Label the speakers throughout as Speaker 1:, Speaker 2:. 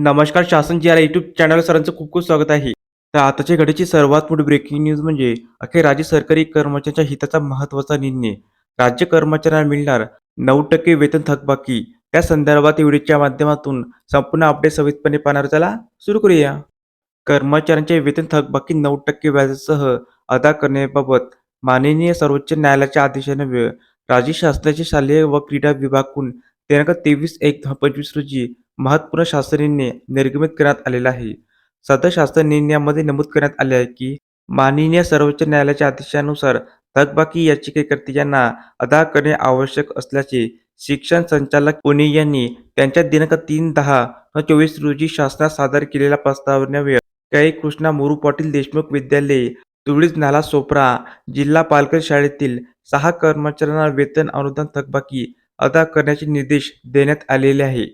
Speaker 1: नमस्कार शासन जी our YouTube channel सरांचं खूप खूप स्वागत आहे. तर आताच्या घडीची सर्वात मोठी ब्रेकिंग न्यूज म्हणजे अखेर राज्य सरकारी कर्मचाऱ्यांच्या हिताचा महत्त्वाचा निर्णय. राज्य कर्मचाऱ्यांना मिळणार नऊ टक्के वेतन थकबाकी. त्या संदर्भात व्हिडिओच्या माध्यमातून संपूर्ण अपडेट सविस्तरपणे पाहणार चला सुरू करूया. कर्मचाऱ्यांचे वेतन थकबाकी नऊ टक्के व्याजासह अदा करण्याबाबत माननीय सर्वोच्च न्यायालयाच्या आदेशान्वये राज्य शासनाचे शालेय व क्रीडा विभागून दिनांक तेवीस एक दहा पंचवीस रोजी महत्त्वपूर्ण शासन निर्गमित करण्यात आलेला आहे. सदर शासन निर्णयामध्ये नमूद करण्यात आले आहे की माननीय सर्वोच्च न्यायालयाच्या आदेशानुसार थकबाकी याचिकेकर्ते यांना अदा करणे आवश्यक असल्याचे शिक्षण संचालक पुणे यांनी त्यांच्या दिनांक तीन दहा चोवीस रोजी शासनात सादर केलेल्या प्रस्तावनेवर काही कृष्णा मोरू पाटील देशमुख विद्यालय तुळीज नाला सोप्रा जिल्हा पालघर शाळेतील सहा कर्मचाऱ्यांना वेतन अनुदान थकबाकी अदा करण्याचे निर्देश देण्यात आलेले आहे.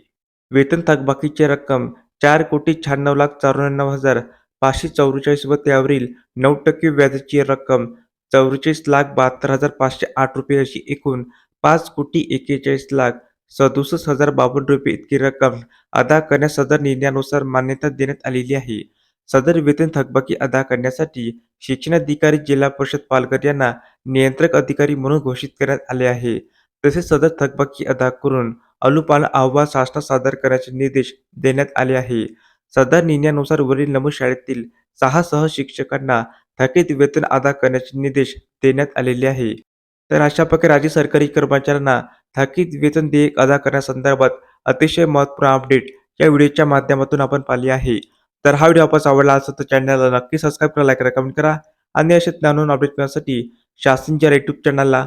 Speaker 1: वेतन थकबाकीची रक्कम चार कोटी शहाण्णव लाख चौऱ्याण्णव हजार पाचशे चौवेचाळीस व त्यावरील नऊ टक्के व्याजाची रक्कम चौवेचाळीस लाख बहात्तर हजार पाचशे आठ रुपये अशी एकूण पाच कोटी एक्केचाळीस लाख सदुसष्ट हजार बावन्न रुपये इतकी रक्कम अदा करण्यास सदर निर्णयानुसार मान्यता देण्यात आलेली आहे. सदर वेतन थकबाकी अदा करण्यासाठी शिक्षणाधिकारी जिल्हा परिषद पालघर यांना नियंत्रक अधिकारी म्हणून घोषित करण्यात आले आहे. तसेच सदर थकबाकी अदा करून अनुपालन अहवाल शासना सादर करण्याचे निर्देश देण्यात आले आहे. सदर निर्णयानुसार वरील नमूद शाळेतील सहा सह शिक्षकांना थकीत वेतन अदा करण्याचे निर्देश देण्यात आलेले आहे. तर अशा प्रकारे राज्य सरकारी कर्मचाऱ्यांना थकीत वेतन देयक अदा करण्यासंदर्भात अतिशय महत्त्वपूर्ण अपडेट या व्हिडिओच्या माध्यमातून आपण पाहिली आहे. तर हा व्हिडिओ आपण आवडला असेल तर चॅनलला नक्की सबस्क्राईब करा लाईक करा कमेंट करा आणि असे ज्ञानून अपडेट करण्यासाठी शासनच्या युट्यूब चॅनलला